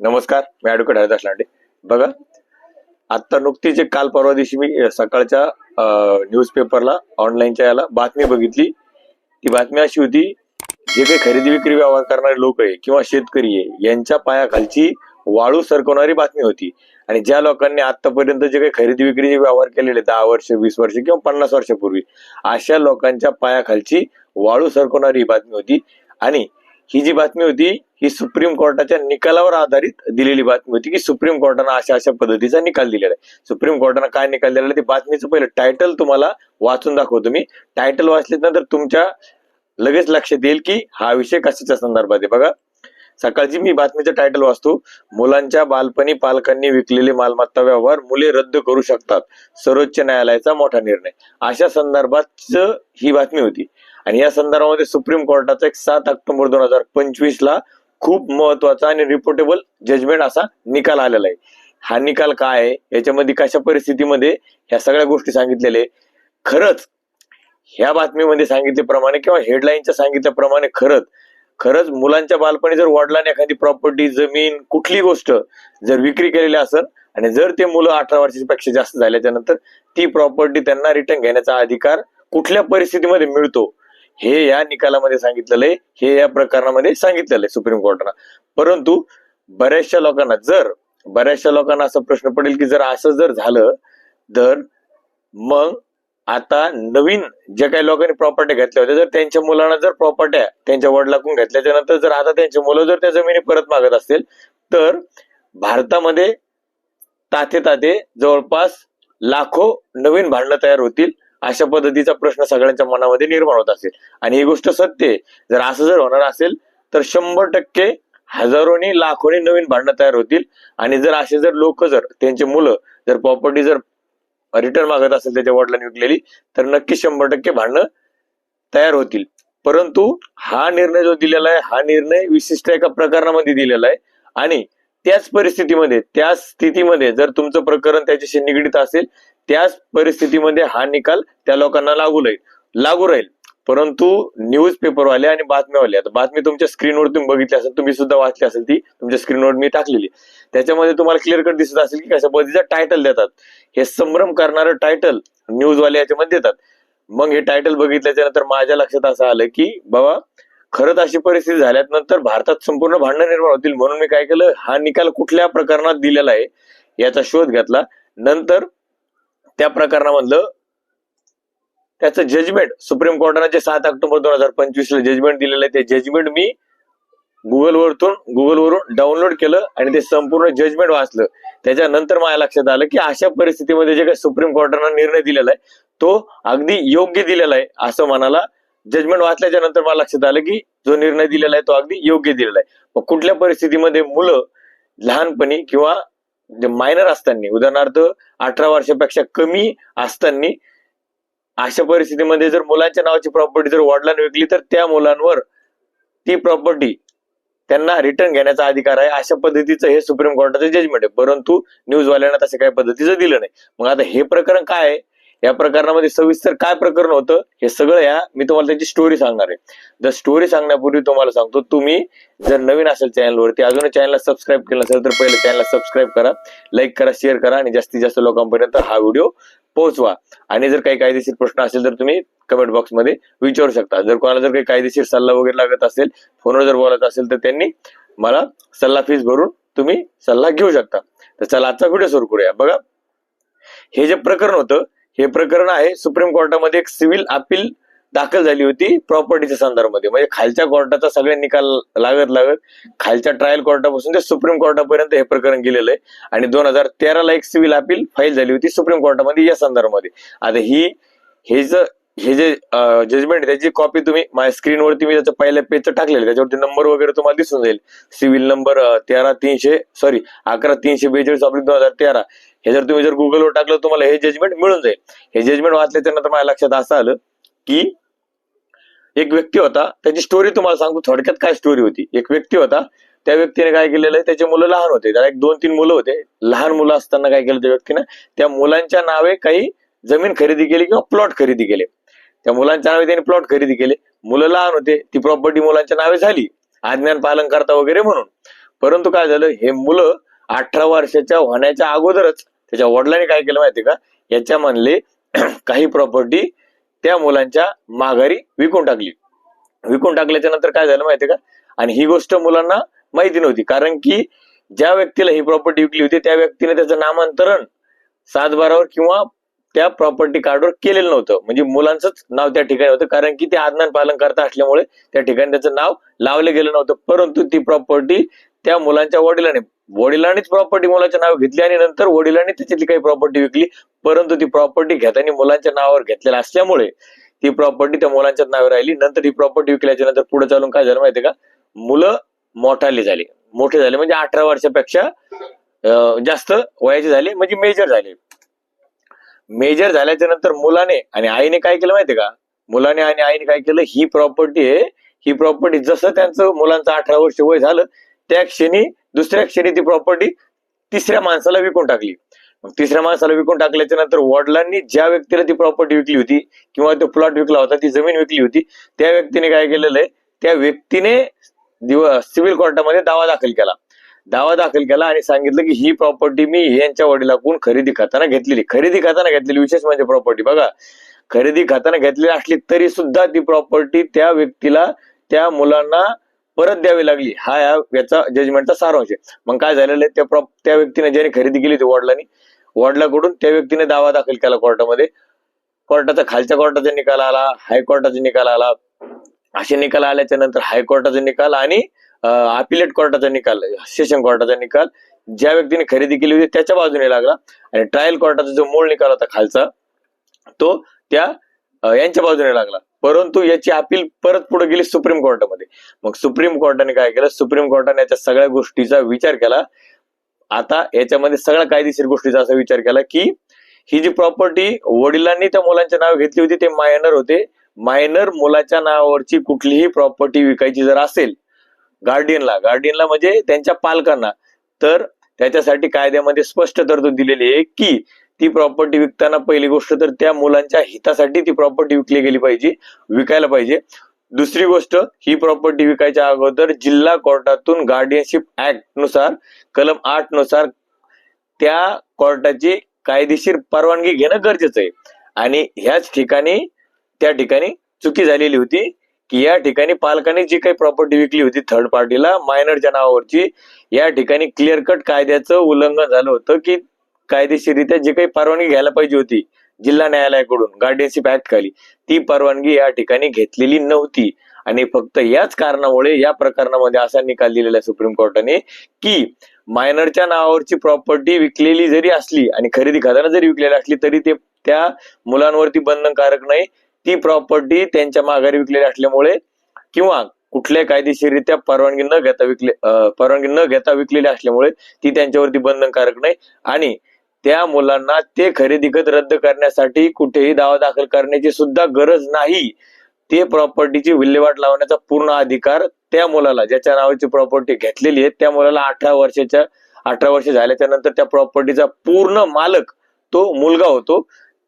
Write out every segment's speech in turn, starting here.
नमस्कार मी ॲडव्होकेट हरिदास लांडे. बघा आत्ता नुकतीच एक काल परवा दिवशी मी सकाळच्या न्यूजपेपरला ऑनलाईनच्या याला बातमी बघितली. ती बातमी अशी होती जे काही खरेदी विक्री व्यवहार करणारे लोक आहे किंवा शेतकरी आहे यांच्या पायाखालची वाळू सरकवणारी बातमी होती. आणि ज्या लोकांनी आतापर्यंत जे काही खरेदी विक्रीचे व्यवहार केलेले दहा वर्ष वीस वर्ष किंवा पन्नास वर्षापूर्वी अशा लोकांच्या पायाखालची वाळू सरकवणारी ही बातमी होती. आणि ही जी बातमी होती ही सुप्रीम कोर्टाच्या निकालावर आधारित दिलेली बातमी होती की सुप्रीम कोर्टानं अशा अशा पद्धतीचा निकाल दिलेला आहे. सुप्रीम कोर्टानं काय निकाल दिलेला आहे ते बातमीचं पहिलं टायटल तुम्हाला वाचून दाखवतो मी. टायटल वाचल्यानंतर तुमच्या लगेच लक्षात येईल की हा विषय कशाच्या संदर्भात आहे. बघा सकाळची मी बातमीचं टायटल वाचतो. मुलांच्या बालपणी पालकांनी विकलेले मालमत्ता व्यवहार मुले रद्द करू शकतात. सर्वोच्च न्यायालयाचा मोठा निर्णय. अशा संदर्भात ही बातमी होती. आणि या संदर्भामध्ये सुप्रीम कोर्टाचा एक सात ऑक्टोबर दोन हजार पंचवीस ला खूप महत्त्वाचा आणि रिपोर्टेबल जजमेंट असा निकाल आलेला आहे. हा निकाल काय आहे? याच्यामध्ये कशा परिस्थितीमध्ये ह्या सगळ्या गोष्टी सांगितलेल्या आहे खरंच ह्या बातमीमध्ये सांगितल्याप्रमाणे किंवा हेडलाईनच्या सांगितल्याप्रमाणे खरंच खरंच मुलांच्या बालपणी जर वडिलांनी एखादी प्रॉपर्टी जमीन कुठली गोष्ट जर विक्री केलेली असेल आणि जर ते मुलं अठरा वर्षापेक्षा जास्त झाल्याच्यानंतर ती प्रॉपर्टी त्यांना रिटर्न घेण्याचा अधिकार कुठल्या परिस्थितीमध्ये मिळतो? हे या निकालामध्ये सांगितलेलं आहे हे या प्रकरणामध्ये सांगितलेलं आहे सुप्रीम कोर्टानं. परंतु बऱ्याचशा लोकांना जर बऱ्याचशा लोकांना असा प्रश्न पडेल की जर असं जर झालं तर मग आता नवीन ज्या काही लोकांनी प्रॉपर्टी घेतल्या होत्या जर त्यांच्या मुलांना जर प्रॉपर्ट्या त्यांच्या वडिलाकडून घेतल्याच्या नंतर जर आता त्यांची मुलं जर त्या जमिनी परत मागत असतील तर भारतामध्ये ताते ताते जवळपास लाखो नवीन भांडणं तयार होतील. अशा पद्धतीचा प्रश्न सगळ्यांच्या मनामध्ये निर्माण होत असेल. आणि ही गोष्ट सत्य आहे. जर असं जर होणार असेल तर शंभर टक्के हजारोनी लाखोनी नवीन भांडणं तयार होतील. आणि जर असे जर लोक जर त्यांचे मुलं जर प्रॉपर्टी जर रिटर्न मागत असेल त्याच्या वडिलांनी विकलेली तर नक्की शंभर टक्के भांडणं तयार होतील. परंतु हा निर्णय जो दिलेला आहे हा निर्णय विशिष्ट एका प्रकरणामध्ये दिलेला आहे. आणि त्याच परिस्थितीमध्ये त्याच स्थितीमध्ये जर तुमचं प्रकरण त्याच्याशी निगडीत असेल त्याच परिस्थितीमध्ये हा निकाल त्या लोकांना लागू राहील. लागू राहील. परंतु न्यूज पेपरवाले आणि बातम्यावाले आता बातमी तुमच्या स्क्रीनवर तुम्ही बघितली असेल तुम्ही सुद्धा वाचली असेल ती तुमच्या स्क्रीनवर मी टाकलेली. त्याच्यामध्ये तुम्हाला क्लिअर कट दिसत असेल की कशा पद्धतीचा टायटल देतात. हे संभ्रम करणारं टायटल न्यूजवाले याच्यामध्ये देतात. मग हे टायटल बघितल्याच्या नंतर माझ्या लक्षात असं आलं की बाबा खरंच अशी परिस्थिती झाल्यानंतर भारतात संपूर्ण भांडण निर्माण होतील म्हणून मी काय केलं? हा निकाल कुठल्या प्रकरणात दिलेला आहे याचा शोध घेतला. नंतर त्या प्रकरणामधलं त्याचं जजमेंट सुप्रीम कोर्टानं जे सात ऑक्टोबर दोन हजार पंचवीस ला जजमेंट दिलेलं आहे ते जजमेंट मी गुगल वरतून गुगल वरून डाउनलोड केलं आणि ते संपूर्ण जजमेंट वाचलं. त्याच्यानंतर माझ्या लक्षात आलं की अशा परिस्थितीमध्ये जे काही सुप्रीम कोर्टानं निर्णय दिलेला आहे तो अगदी योग्य दिलेला आहे असं म्हणाला. जजमेंट वाचल्याच्या नंतर मला लक्षात आलं की जो निर्णय दिलेला आहे तो अगदी योग्य दिलेला आहे. मग कुठल्या परिस्थितीमध्ये मुलं लहानपणी किंवा मायनर असताना उदाहरणार्थ अठरा वर्षापेक्षा कमी असताना अशा परिस्थितीमध्ये जर मुलांच्या नावाची प्रॉपर्टी जर वडिलांनी विकली तर त्या मुलांवर ती प्रॉपर्टी त्यांना रिटर्न घेण्याचा अधिकार आहे. अशा पद्धतीचं हे सुप्रीम कोर्टाचं जजमेंट आहे. परंतु न्यूजवाल्यांना तसं काही पद्धतीचं दिलं नाही. मग आता हे प्रकरण काय आहे? या प्रकरणामध्ये सविस्तर काय प्रकरण होतं हे सगळं या मी तुम्हाला त्याची स्टोरी सांगणार आहे. जर स्टोरी सांगण्यापूर्वी तुम्हाला सांगतो तुम्ही जर नवीन असेल चॅनलवरती अजून चॅनलला सबस्क्राईब केलं नसेल तर पहिले चॅनलला सबस्क्राईब करा लाईक करा शेअर करा आणि जास्तीत जास्त लोकांपर्यंत हा व्हिडिओ पोहोचवा. आणि जर काही कायदेशीर प्रश्न असेल तर तुम्ही कमेंट बॉक्समध्ये विचारू शकता. जर कोणाला जर काही कायदेशीर सल्ला वगैरे लागत असेल फोनवर जर बोलत असेल तर त्यांनी मला सल्ला फीस भरून तुम्ही सल्ला घेऊ शकता. तर चला आजचा व्हिडिओ सुरू करूया. बघा हे जे प्रकरण होतं हे प्रकरण आहे. सुप्रीम कोर्टामध्ये एक सिव्हिल अपील दाखल झाली होती प्रॉपर्टीच्या संदर्भामध्ये. म्हणजे खालच्या कोर्टाचा सगळे निकाल लागत लागत खालच्या ट्रायल कोर्टापासून ते सुप्रीम कोर्टापर्यंत हे प्रकरण गेलेलं आहे. आणि दोन हजार तेराला एक सिव्हिल अपील फाईल झाली होती सुप्रीम कोर्टामध्ये या संदर्भामध्ये. आता ही हे जर हे जे जजमेंट त्याची कॉपी तुम्ही माझ्या स्क्रीनवरती मी त्याचं पहिल्या पेजचं टाकलेलं त्याच्यावरती नंबर वगैरे तुम्हाला दिसून जाईल. सिव्हिल नंबर तेरा तीनशे सॉरी अकरा तीनशे बेचाळीस ऑब्लिक दोन हजार तेरा. हे जर तुम्ही जर गुगलवर टाकलं तुम्हाला हे जजमेंट मिळून जाईल. हे जजमेंट वाचल्याच्या नंतर माझ्या लक्षात असं आलं की एक व्यक्ती होता त्याची स्टोरी तुम्हाला सांगू थोडक्यात काय स्टोरी होती? एक व्यक्ती होता त्या व्यक्तीने काय केलेलं आहे त्याचे मुलं लहान होते. त्याला एक दोन तीन मुलं होते. लहान मुलं असताना काय केलं त्या व्यक्तीने? त्या मुलांच्या नावे काही जमीन खरेदी केली किंवा प्लॉट खरेदी केले. त्या मुलांच्या नावे त्यांनी प्लॉट खरेदी केले. मुलं लहान होते ती प्रॉपर्टी मुलांच्या नावे झाली. आज्ञान पालन करता वगैरे म्हणून. परंतु काय झालं हे मुलं अठरा वर्षाच्या होण्याच्या अगोदरच त्याच्या वडिलांनी काय केलं माहितीये का? याच्या म्हणले काही प्रॉपर्टी त्या मुलांच्या माघारी विकून टाकली. विकून टाकल्याच्या नंतर काय झालं माहितीये का? आणि ही गोष्ट मुलांना माहिती नव्हती. कारण की ज्या व्यक्तीला ही प्रॉपर्टी विकली होती त्या व्यक्तीने त्याचं नामांतरण सातबारावर किंवा त्या प्रॉपर्टी कार्डवर केलेलं नव्हतं. म्हणजे मुलांचंच नाव त्या ठिकाणी होतं. कारण की ते आज्ञान पालन करता असल्यामुळे त्या ठिकाणी त्याचं नाव लावलं गेलं नव्हतं. परंतु ती प्रॉपर्टी त्या मुलांच्या वडिलांनी वडिलांनीच प्रॉपर्टी मुलाच्या नाव घेतली आणि नंतर वडिलांनी त्याच्यातली काही प्रॉपर्टी विकली. परंतु ती प्रॉपर्टी घेताना मुलांच्या नावावर घेतलेला असल्यामुळे ती प्रॉपर्टी त्या मुलांच्याच नावे राहिली. नंतर ही प्रॉपर्टी विकल्याच्या नंतर पुढे चालून काय झालं माहितीये का? मुलं मोठाली झाली. मोठे झाले. म्हणजे अठरा वर्षापेक्षा जास्त वयाचे झाले. म्हणजे मेजर झाले. मेजर झाल्याच्यानंतर मुलाने आणि आईने काय केलं माहितीये का? मुलाने आणि आईने काय केलं? ही प्रॉपर्टी आहे. ही प्रॉपर्टी जसं त्यांचं मुलांचं अठरा वर्ष वय झालं त्या क्षणी दुसऱ्या क्षणी ती प्रॉपर्टी तिसऱ्या माणसाला विकून टाकली. मग तिसऱ्या माणसाला विकून टाकल्याच्या नंतर वडिलांनी ज्या व्यक्तीला ती प्रॉपर्टी विकली होती किंवा तो प्लॉट विकला होता ती जमीन विकली होती त्या व्यक्तीने काय केलेलं आहे? त्या व्यक्तीने दिव सिव्हिल कोर्टामध्ये दावा दाखल केला. दावा दाखल केला आणि सांगितलं की ही प्रॉपर्टी मी यांच्या वडिलाकडून खरेदी खाताना घेतलेली. खरेदी खाताना घेतलेली विशेष म्हणजे प्रॉपर्टी बघा खरेदी खाताना घेतलेली असली तरी सुद्धा ती प्रॉपर्टी त्या व्यक्तीला त्या मुलांना परत द्यावी लागली. हा या याचा जजमेंटचा सारांश आहे. मग काय झालेलं आहे? त्या त्या व्यक्तीने ज्याने खरेदी केली होती वडिलांनी वडिलाकडून त्या व्यक्तीने दावा दाखल केला कोर्टामध्ये. कोर्टाचा खालच्या कोर्टाचा निकाल आला हायकोर्टाचा निकाल आला. असे निकाल आल्याच्यानंतर हायकोर्टाचा निकाल आणि अपिलेट कोर्टाचा निकाल सेशन कोर्टाचा निकाल ज्या व्यक्तीने खरेदी केली होती त्याच्या बाजूने लागला. आणि ट्रायल कोर्टाचा जो मूळ निकाल होता खालचा तो त्या यांच्या बाजूने लागला. परंतु याची अपील परत पुढे गेली सुप्रीम कोर्टामध्ये. मग सुप्रीम कोर्टाने काय केलं? सुप्रीम कोर्टाने याच्या सगळ्या गोष्टीचा विचार केला. आता याच्यामध्ये सगळ्या कायदेशीर गोष्टीचा असा विचार केला की ही जी प्रॉपर्टी वडिलांनी त्या मुलांच्या नाव घेतली होती ते मायनर होते. मायनर मुलाच्या नावावरची कुठलीही प्रॉपर्टी विकायची जर असेल गार्डियनला गार्डियनला म्हणजे त्यांच्या पालकांना. तर त्याच्यासाठी कायद्यामध्ये स्पष्ट तरतूद दिलेली आहे की ती प्रॉपर्टी विकताना पहिली गोष्ट तर त्या मुलांच्या हितासाठी ती प्रॉपर्टी विकली गेली पाहिजे विकायला पाहिजे. दुसरी गोष्ट ही प्रॉपर्टी विकायच्या अगोदर जिल्हा कोर्टातून गार्डियनशिप ऍक्टनुसार कलम आठनुसार त्या कोर्टाची कायदेशीर परवानगी घेणं गरजेचं आहे. आणि ह्याच ठिकाणी त्या ठिकाणी चुकी झालेली होती. की या ठिकाणी पालकांनी जी काही प्रॉपर्टी विकली होती थर्ड पार्टीला मायनरच्या नावावरची या ठिकाणी क्लिअर कट कायद्याचं उल्लंघन झालं होतं की कायदेशीररित्या जी काही परवानगी घ्यायला पाहिजे होती जिल्हा न्यायालयाकडून गार्डियनशिप ऍक्ट खाली ती परवानगी या ठिकाणी घेतलेली नव्हती. आणि फक्त याच कारणामुळे या प्रकरणामध्ये असा निकाल दिलेला सुप्रीम कोर्टाने की मायनरच्या नावावरची प्रॉपर्टी विकलेली जरी असली आणि खरेदी खाताना जरी विकलेली असली तरी ते त्या मुलांवरती बंधनकारक नाही ती प्रॉपर्टी त्यांच्या माघारी विकलेली असल्यामुळे किंवा कुठल्याही कायदेशीररित्या परवानगी न घेता विकले परवानगी न घेता विकलेली असल्यामुळे ती त्यांच्यावरती बंधनकारक नाही. आणि त्या मुलांना ते खरेदी खत रद्द करण्यासाठी कुठेही दावा दाखल करण्याची सुद्धा गरज नाही. ते प्रॉपर्टीची विल्हेवाट लावण्याचा पूर्ण अधिकार त्या मुलाला ज्याच्या नावाची प्रॉपर्टी घेतलेली आहे त्या मुलाला अठरा वर्षाच्या अठरा वर्ष झाल्याच्यानंतर त्या प्रॉपर्टीचा पूर्ण मालक तो मुलगा होतो.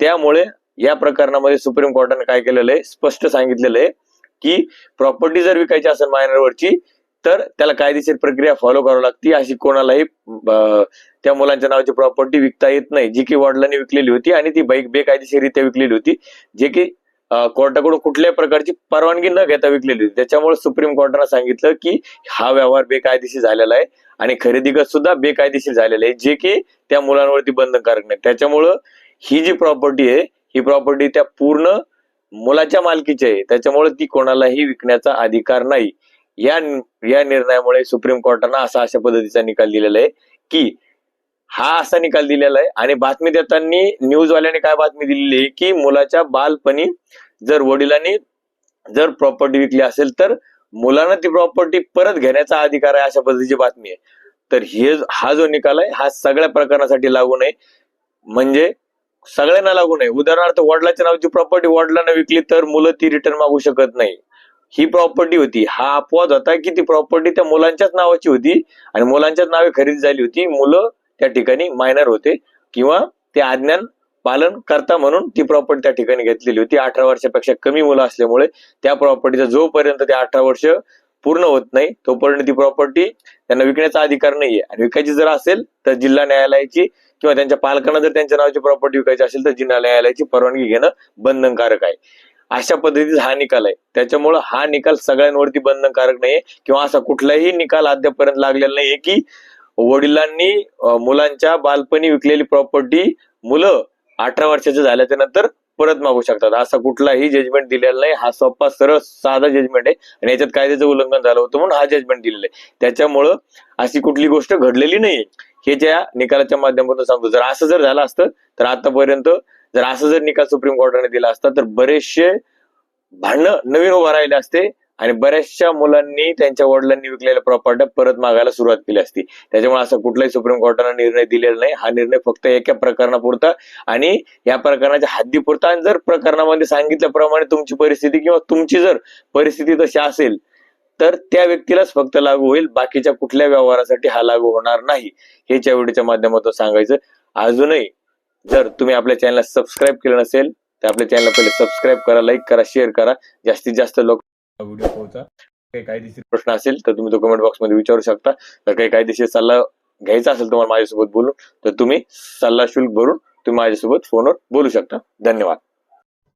त्यामुळे या प्रकरणामध्ये सुप्रीम कोर्टाने काय केलेलं आहे? स्पष्ट सांगितलेलं आहे की प्रॉपर्टी जर विकायची असेल मायनरवरची तर त्याला कायदेशीर प्रक्रिया फॉलो करावी लागती. अशी कोणालाही त्या मुलांच्या नावाची प्रॉपर्टी विकता येत नाही. जी की वडिलांनी विकलेली होती आणि ती बाईक बेकायदेशीरित्या विकलेली होती जे की कोर्टाकडून कुठल्याही प्रकारची परवानगी न घेता विकलेली होती. त्याच्यामुळे सुप्रीम कोर्टानं सांगितलं की हा व्यवहार बेकायदेशीर झालेला आहे आणि खरेदी खत सुद्धा बेकायदेशीर झालेला आहे जे की त्या मुलांवरती बंधनकारक नाही. त्याच्यामुळं ही जी प्रॉपर्टी आहे ही प्रॉपर्टी त्या पूर्ण मुलाच्या मालकीची आहे. त्याच्यामुळे ती कोणालाही विकण्याचा अधिकार नाही. या या निर्णयामुळे सुप्रीम कोर्टानं असा अशा पद्धतीचा निकाल दिलेला आहे की हा असा निकाल दिलेला आहे आणि बातमी देताना न्यूजवाल्याने काय बातमी दिलेली आहे की मुलाच्या बालपणी जर वडिलांनी जर प्रॉपर्टी विकली असेल तर मुलांना ती प्रॉपर्टी परत घेण्याचा अधिकार आहे अशा पद्धतीची बातमी आहे. तर हे हा जो निकाल आहे हा सगळ्या प्रकरणासाठी लागू नये. म्हणजे सगळ्यांना लागू नये. उदाहरणार्थ वडिलाच्या नावाची प्रॉपर्टी वडिलांना विकली तर मुलं ती रिटर्न मागू शकत नाही. ही प्रॉपर्टी होती. हा अपवाद होता की ती प्रॉपर्टी त्या मुलांच्याच नावाची होती आणि मुलांच्याच नावे खरेदी झाली होती. मुलं त्या ठिकाणी मायनर होते किंवा ते आज्ञान पालन करता म्हणून ती प्रॉपर्टी त्या ठिकाणी घेतलेली होती. अठरा वर्षापेक्षा कमी मुलं असल्यामुळे त्या प्रॉपर्टीचा जोपर्यंत ते अठरा वर्ष पूर्ण होत नाही तोपर्यंत ती प्रॉपर्टी त्यांना विकण्याचा अधिकार नाहीये. आणि विकायची जर असेल तर जिल्हा न्यायालयाची किंवा त्यांच्या पालकांना जर त्यांच्या नावाची प्रॉपर्टी विकायची असेल तर जिल्हा न्यायालयाची परवानगी घेणं बंधनकारक आहे. अशा पद्धतीचा हा निकाल आहे. त्याच्यामुळं हा निकाल सगळ्यांवरती बंधनकारक नाहीये किंवा असा कुठलाही निकाल अद्यापर्यंत लागलेला नाहीये की वडिलांनी मुलांच्या बालपणी विकलेली प्रॉपर्टी मुलं अठरा वर्षाच्या झाल्याच्यानंतर परत मागू शकतात. असा कुठलाही जजमेंट दिलेला नाही. हा सोपा सरळ साधा जजमेंट आहे. आणि याच्यात कायद्याचं उल्लंघन झालं होतं म्हणून हा जजमेंट दिलेला आहे. त्याच्यामुळं अशी कुठली गोष्ट घडलेली नाहीये. हे ज्या निकालाच्या माध्यमातून सांगतो. जर असं जर झालं असतं तर आतापर्यंत जर असं जर निकाल सुप्रीम कोर्टाने दिला असता तर बरेचसे भांडणं नवीन उभं राहिले असते. आणि बऱ्याचशा मुलांनी त्यांच्या वडिलांनी विकलेल्या प्रॉपर्ट्या परत मागायला सुरुवात केली असती. त्याच्यामुळे असं कुठलाही सुप्रीम कोर्टानं निर्णय दिलेला नाही. हा निर्णय फक्त एका प्रकरणापुरता आणि या प्रकरणाच्या हद्दीपुरता. आणि जर प्रकरणामध्ये सांगितल्याप्रमाणे तुमची परिस्थिती किंवा तुमची जर परिस्थिती तशी असेल तर त्या व्यक्तीलाच फक्त लागू होईल. बाकीच्या कुठल्या व्यवहारासाठी हा लागू होणार नाही हे या व्हिडिओच्या माध्यमातून सांगायचं. अजूनही जर तुम्ही आपल्या चॅनलला सबस्क्राईब केलं नसेल तर आपल्या चॅनलला पहिले सबस्क्राईब करा लाईक करा शेअर करा. जास्तीत जास्त लोक व्हिडिओ पोहोचा. काही कायदेशीर प्रश्न असेल तर तुम्ही तो कमेंट बॉक्समध्ये विचारू शकता. तर काही कायदेशीर सल्ला घ्यायचा असेल तुम्हाला माझ्यासोबत बोलून तर तुम्ही सल्ला शुल्क भरून तुम्ही माझ्यासोबत फोनवर बोलू शकता. धन्यवाद.